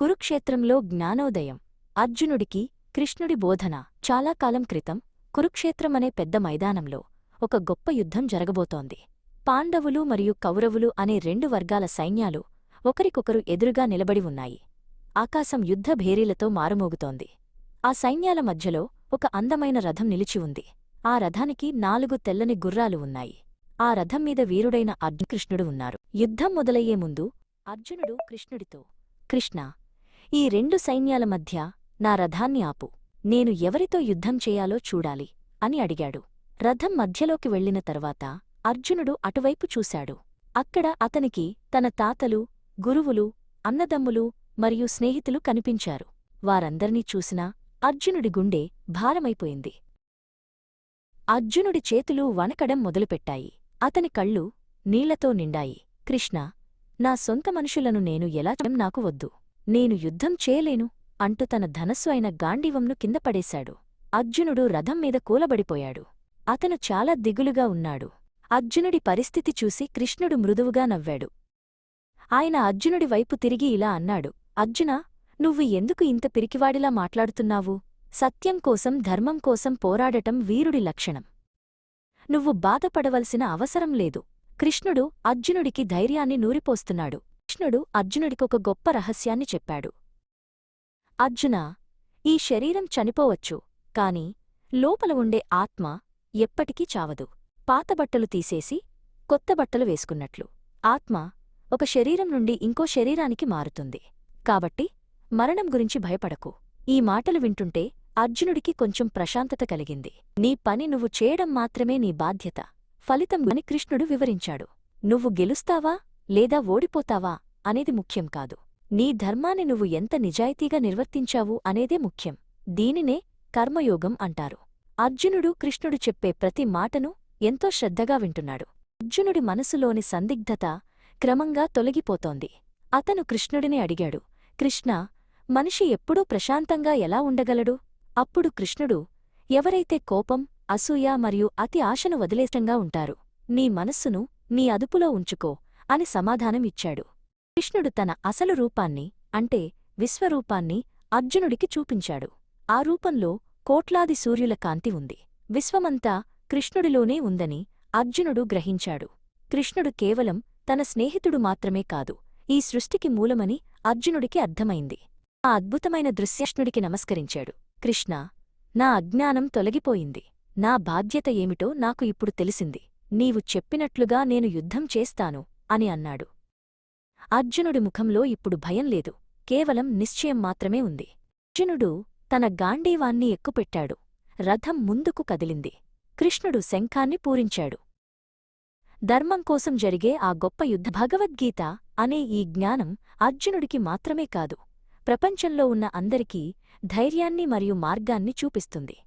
కురుక్షేత్రంలో జ్ఞానోదయం. అర్జునుడికి కృష్ణుడి బోధన చాలా కాలం క్రితం కురుక్షేత్రమనే పెద్ద మైదానంలో ఒక గొప్ప యుద్ధం జరగబోతోంది. పాండవులు మరియు కౌరవులు అనే రెండు వర్గాల సైన్యాలు ఒకరికొకరు ఎదురుగా నిలబడి ఉన్నాయి. ఆకాశం యుద్ధ భేరీలతో మారుమోగుతోంది. ఆ సైన్యాల మధ్యలో ఒక అందమైన రథం నిలిచి ఉంది. ఆ రథానికి నాలుగు తెల్లని గుర్రాలు ఉన్నాయి. ఆ రథం మీద వీరుడైన అర్జుకృష్ణుడు ఉన్నారు. యుద్ధం మొదలయ్యే ముందు అర్జునుడు కృష్ణుడితో కృష్ణ ఈ రెండు సైన్యాల మధ్య నా రథాన్ని ఆపు. నేను ఎవరితో యుద్ధం చేయాలో చూడాలి అని అడిగాడు. రథం మధ్యలోకి వెళ్ళిన తర్వాత అర్జునుడు అటువైపు చూశాడు. అక్కడ అతనికి తన తాతలు గురువులు అన్నదమ్ములు మరియు స్నేహితులు కనిపించారు. వారందర్నీ చూసినా అర్జునుడి గుండె భారమైపోయింది. అర్జునుడి చేతులు వణకడం మొదలుపెట్టాయి. అతని కళ్ళు నీళ్ళతో నిండాయి. కృష్ణ నా సొంత మనుషులను నేను ఎలా చం నాకు వద్దు. నేను యుద్ధం చేయలేను అంటూ తన ధనస్సు అయిన గాంధీవంను కింద పడేశాడు. అర్జునుడు రథం మీద కూలబడిపోయాడు. అతను చాలా దిగులుగా ఉన్నాడు. అర్జునుడి పరిస్థితి చూసి కృష్ణుడు మృదువుగా నవ్వాడు. ఆయన అర్జునుడి వైపు తిరిగి ఇలా అన్నాడు అర్జునా నువ్వు ఎందుకు ఇంత పిరికివాడిలా మాట్లాడుతున్నావు? సత్యం కోసం ధర్మం కోసం పోరాడటం వీరుడి లక్షణం. నువ్వు బాధపడవలసిన అవసరం లేదు కృష్ణుడు అర్జునుడికి ధైర్యాన్ని నూరిపోస్తున్నాడు. కృష్ణుడు అర్జునుడికొక గొప్ప రహస్యాన్ని చెప్పాడు. అర్జునా ఈ శరీరం చనిపోవచ్చు కాని లోపల ఉండే ఆత్మ ఎప్పటికీ చావదు. పాత బట్టలు తీసేసి కొత్త బట్టలు వేసుకున్నట్లు. ఆత్మ ఒక శరీరం నుండి ఇంకో శరీరానికి మారుతుంది. కాబట్టి మరణం గురించి భయపడకు. ఈ మాటలు వింటుంటే అర్జునుడికి కొంచెం ప్రశాంతత కలిగింది. నీ పని నువ్వు చేయడం మాత్రమే నీ బాధ్యత. ఫలితం అని కృష్ణుడు వివరించాడు. నువ్వు గెలుస్తావా? లేదా ఓడిపోతావా అనేది ముఖ్యం కాదు. నీ ధర్మాన్ని నువ్వు ఎంత నిజాయితీగా నిర్వర్తించావు అనేదే ముఖ్యం. దీనినే కర్మయోగం అంటారు. అర్జునుడు కృష్ణుడు చెప్పే ప్రతి మాటను ఎంతో శ్రద్ధగా వింటున్నాడు. అర్జునుడి మనసులోని సందిగ్ధత క్రమంగా తొలగిపోతోంది. అతను కృష్ణుడిని అడిగాడు కృష్ణ మనిషి ఎప్పుడూ ప్రశాంతంగా ఎలా ఉండగలడు అప్పుడు కృష్ణుడు ఎవరైతే కోపం అసూయ మరియు అతి ఆశను వదిలేష్టంగా ఉంటారు నీ మనస్సును నీ అదుపులో ఉంచుకో. అని సమాధానం ఇచ్చాడు కృష్ణుడు తన అసలు రూపాన్ని అంటే విశ్వరూపాన్ని అర్జునుడికి చూపించాడు. ఆ రూపంలో కోట్లాది సూర్యుల కాంతి ఉంది. విశ్వమంతా కృష్ణుడిలోనే ఉందని అర్జునుడు గ్రహించాడు. కృష్ణుడు కేవలం తన స్నేహితుడు మాత్రమే కాదు ఈ సృష్టికి మూలమని అర్జునుడికి అర్థమైంది. ఆ అద్భుతమైన దృశ్యష్ణుడికి నమస్కరించాడు. కృష్ణ నా అజ్ఞానం తొలగిపోయింది. నా బాధ్యత ఏమిటో నాకు ఇప్పుడు తెలిసింది. నీవు చెప్పినట్లుగా నేను యుద్ధం చేస్తాను. అని అన్నాడు. అర్జునుడి ముఖంలో ఇప్పుడు భయం లేదు. కేవలం నిశ్చయం మాత్రమే ఉంది. అర్జునుడు తన గాంధీవాన్ని ఎక్కుపెట్టాడు. రథం ముందుకు కదిలింది. కృష్ణుడు శంఖాన్ని పూరించాడు. ధర్మం కోసం జరిగే ఆ గొప్ప యుద్ధ భగవద్గీత అనే ఈ జ్ఞానం అర్జునుడికి మాత్రమే కాదు. ప్రపంచంలో ఉన్న అందరికీ ధైర్యాన్ని మరియు మార్గాన్ని చూపిస్తుంది.